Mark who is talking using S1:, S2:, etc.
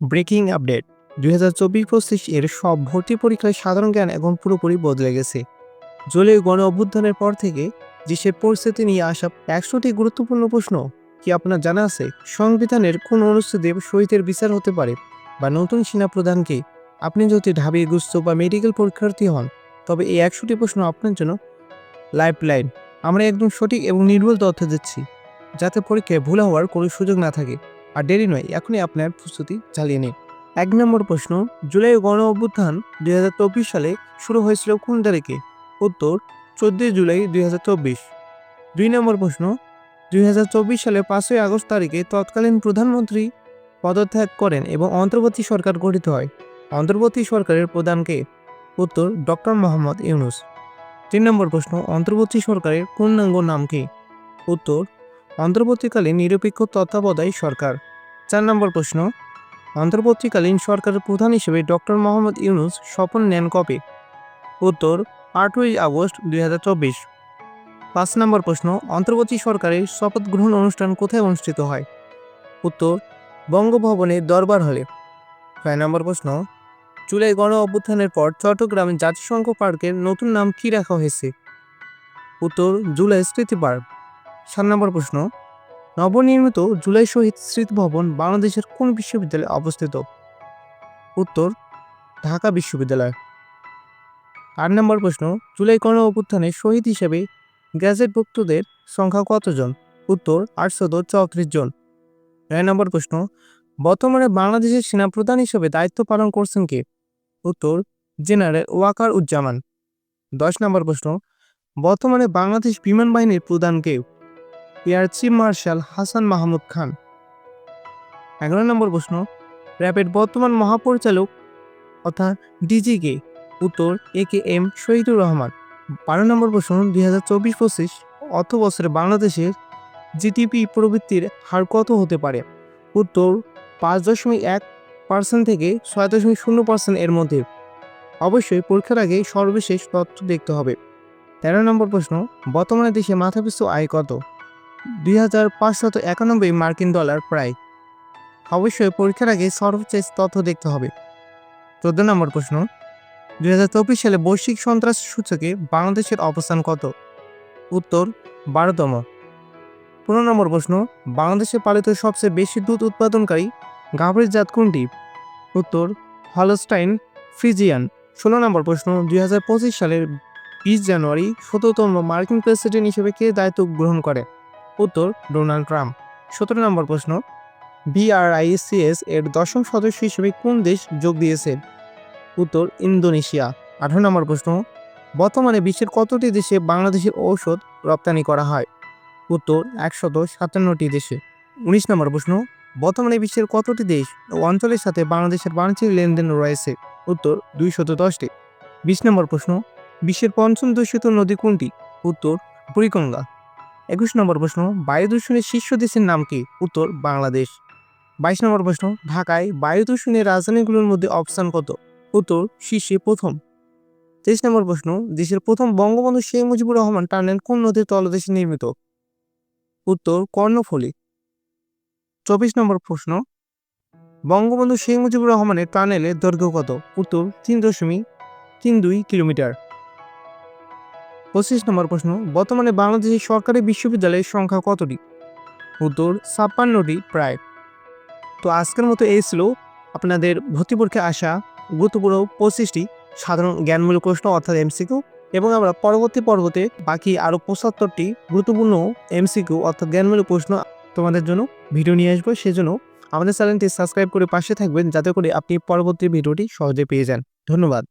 S1: Breaking update. দুই হাজার চব্বিশ পঁচিশ এর সব ভর্তি পরীক্ষায় সাধারণ জ্ঞান এখন পুরোপুরি বদলে গেছে। জলীয় গণ অভ্যুত্থানের পর থেকে দেশের পরিস্থিতি নিয়ে আসা একশোটি গুরুত্বপূর্ণ প্রশ্ন কি আপনার জানা আছে? সংবিধানের কোন অনুচ্ছেদে শহীদের বিচার হতে পারে বা নতুন সেনা প্রধানকে আপনি যদি ঢাবি গুস্ত বা মেডিকেল পরীক্ষার্থী হন, তবে এই একশোটি প্রশ্ন আপনার জন্য লাইফ লাইন আমরা একদম সঠিক এবং নির্ভুল তথ্য দিচ্ছি, যাতে পরীক্ষায় ভুল হওয়ার কোনো সুযোগ না থাকে। আর দেরি নয়, এখনই আপনার প্রস্তুতি চালিয়ে নিন। এক নম্বর প্রশ্ন, জুলাই গণ অভ্যুত্থান দুই হাজার চব্বিশ সালে শুরু হয়েছিল কোন তারিখে? উত্তর, চোদ্দই জুলাই দুই হাজার চব্বিশ। দুই নম্বর প্রশ্ন, দুই হাজার চব্বিশ সালে পাঁচই আগস্ট তারিখে তৎকালীন প্রধানমন্ত্রী পদত্যাগ করেন এবং অন্তর্বর্তী সরকার গঠিত হয়। অন্তর্বর্তী সরকারের প্রধানকে উত্তর, ডক্টর মোহাম্মদ ইউনুস। তিন নম্বর প্রশ্ন, অন্তর্বর্তী সরকারের পূর্ণাঙ্গ নাম কি? উত্তর অন্তর্বর্তীকালীন নিরপেক্ষ তত্ত্বাবধায়ক সরকার। চার নম্বর প্রশ্ন, অন্তর্বর্তীকালীন সরকারের প্রধান হিসেবে ডক্টর মোহাম্মদ ইউনুস শপথ নেন কবে? উত্তর, আটই আগস্ট দুই হাজার চব্বিশ। পাঁচ নম্বর প্রশ্ন, অন্তর্বর্তী সরকারের শপথ গ্রহণ অনুষ্ঠান কোথায় অনুষ্ঠিত হয়? উত্তর বঙ্গভবনের দরবার হলে। ছয় নম্বর প্রশ্ন, জুলাই গণ অভ্যুত্থানের পর চট্টগ্রামে জাতিসংঘ পার্কের নতুন নাম কী রাখা হয়েছে? উত্তর, জুলাই স্মৃতি পার্ক। সাত নম্বর প্রশ্ন, নবনির্মিত জুলাই শহীদ স্মৃতি ভবন বাংলাদেশের কোন বিশ্ববিদ্যালয়ে অবস্থিত? উত্তর, ঢাকা বিশ্ববিদ্যালয়। আট নম্বর প্রশ্ন, জুলাই গণ অভ্যুত্থানে শহীদ হিসেবে গ্যাজেটভুক্তদের সংখ্যা কতজন? উত্তর, আটশত চৌত্রিশ জন। নয় নম্বর প্রশ্ন, বর্তমানে বাংলাদেশের সেনাপ্রধান হিসেবে দায়িত্ব পালন করছেন কে? উত্তর, জেনারেল ওয়াকার উজ্জামান। দশ নম্বর প্রশ্ন, বর্তমানে বাংলাদেশ বিমান বাহিনীর প্রধান কে? Air chief marshal Hasan Mahmud Khan. এগারো নম্বর প্রশ্ন, র্যাবের বর্তমান মহাপরিচালক অর্থাৎ ডিজি কে, উত্তর A K M Shahidur Rahman. বারো নম্বর প্রশ্ন, দুই হাজার চব্বিশ পঁচিশ অর্থ বছরে বাংলাদেশের জিডিপি প্রবৃত্তির হার কত হতে পারে? উত্তর, পাঁচ দশমিক এক পার্সেন্ট থেকে ছয় দশমিক শূন্য পার্সেন্ট এর মধ্যে। অবশ্যই পরীক্ষার আগে সর্বশেষ তথ্য দেখতে হবে। তেরো নম্বর প্রশ্ন, বর্তমানে দেশে মাথাপিছু আয় কত? দুই হাজার পাঁচশত একানব্বই মার্কিন ডলার প্রায়। অবশ্যই পরীক্ষার আগে সর্বশেষ তথ্য দেখতে হবে। চোদ্দ নম্বর প্রশ্ন, দুই হাজার চব্বিশ সালে বৈশ্বিক সন্ত্রাস সূচকে বাংলাদেশের অবস্থান কত? উত্তর, বারোতম। পনেরো নম্বর প্রশ্ন, বাংলাদেশে পালিত সবচেয়ে বেশি দুধ উৎপাদনকারী গাভীর জাত কোনটি? উত্তর, হলস্টাইন ফ্রিজিয়ান। ষোলো নম্বর প্রশ্ন, দুই হাজার পঁচিশ সালের বিশ জানুয়ারি সতেরোতম মার্কিন প্রেসিডেন্ট হিসেবে কে দায়িত্ব গ্রহণ করে? উত্তর, ডোনাল্ড ট্রাম্প। সতেরো নম্বর প্রশ্ন। বিআরআইসিএস এর দশম সদস্য হিসেবে কোন দেশ যোগ দিয়েছে? উত্তর, ইন্দোনেশিয়া। আঠারো নম্বর প্রশ্ন। বর্তমানে বিশ্বের কতটি দেশে বাংলাদেশের ঔষধ রপ্তানি করা হয়? উত্তর, একশত সাতান্নটি দেশে। উনিশ নম্বর প্রশ্ন। বর্তমানে বিশ্বের কতটি দেশ ও অঞ্চলের সাথে বাংলাদেশের বাণিজ্যিক লেনদেন রয়েছে? উত্তর, দুইশত দশটি। বিশ নম্বর প্রশ্ন। বিশ্বের পঞ্চম দূষিত নদী কোনটি? উত্তর বুড়িগঙ্গা একুশ নম্বর প্রশ্ন বায়ু দূষণের শীর্ষ দেশের নাম কি? উত্তর, বাংলাদেশ। বাইশ নম্বর প্রশ্ন, ঢাকায় বায়ু দূষণের রাজধানীগুলোর মধ্যে অবস্থান কত? উত্তর, শীর্ষে প্রথম। তেইশ নম্বর প্রশ্ন, দেশের প্রথম বঙ্গবন্ধু শেখ মুজিবুর রহমান টানেল কোন নদীর তলদেশে নির্মিত? উত্তর, কর্ণফুলী। চব্বিশ নম্বর প্রশ্ন, বঙ্গবন্ধু শেখ মুজিবুর রহমানের টানেলের দৈর্ঘ্য কত? উত্তর, তিন দশমিক তিন দুই কিলোমিটার। পঁচিশ নম্বর প্রশ্ন, বর্তমানে বাংলাদেশের সরকারি বিশ্ববিদ্যালয়ের সংখ্যা কতটি? উত্তর, ছাপ্পান্নটি প্রায়। তো আজকের মতো এই ছিল আপনাদের ভর্তি পরীক্ষায় আসা গুরুত্বপূর্ণ পঁচিশটি সাধারণ জ্ঞানমূলক প্রশ্ন অর্থাৎ এমসিকিউ এবং আমরা পরবর্তী পর্বতে বাকি আরও পঁচাত্তরটি গুরুত্বপূর্ণ এমসিকিউ অর্থাৎ জ্ঞানমূলক প্রশ্ন তোমাদের জন্য ভিডিও নিয়ে আসব। সেজন্য আমাদের চ্যানেলটি সাবস্ক্রাইব করে পাশে থাকবেন যাতে করে আপনি পরবর্তী ভিডিওটি সহজে পেয়ে যান। ধন্যবাদ।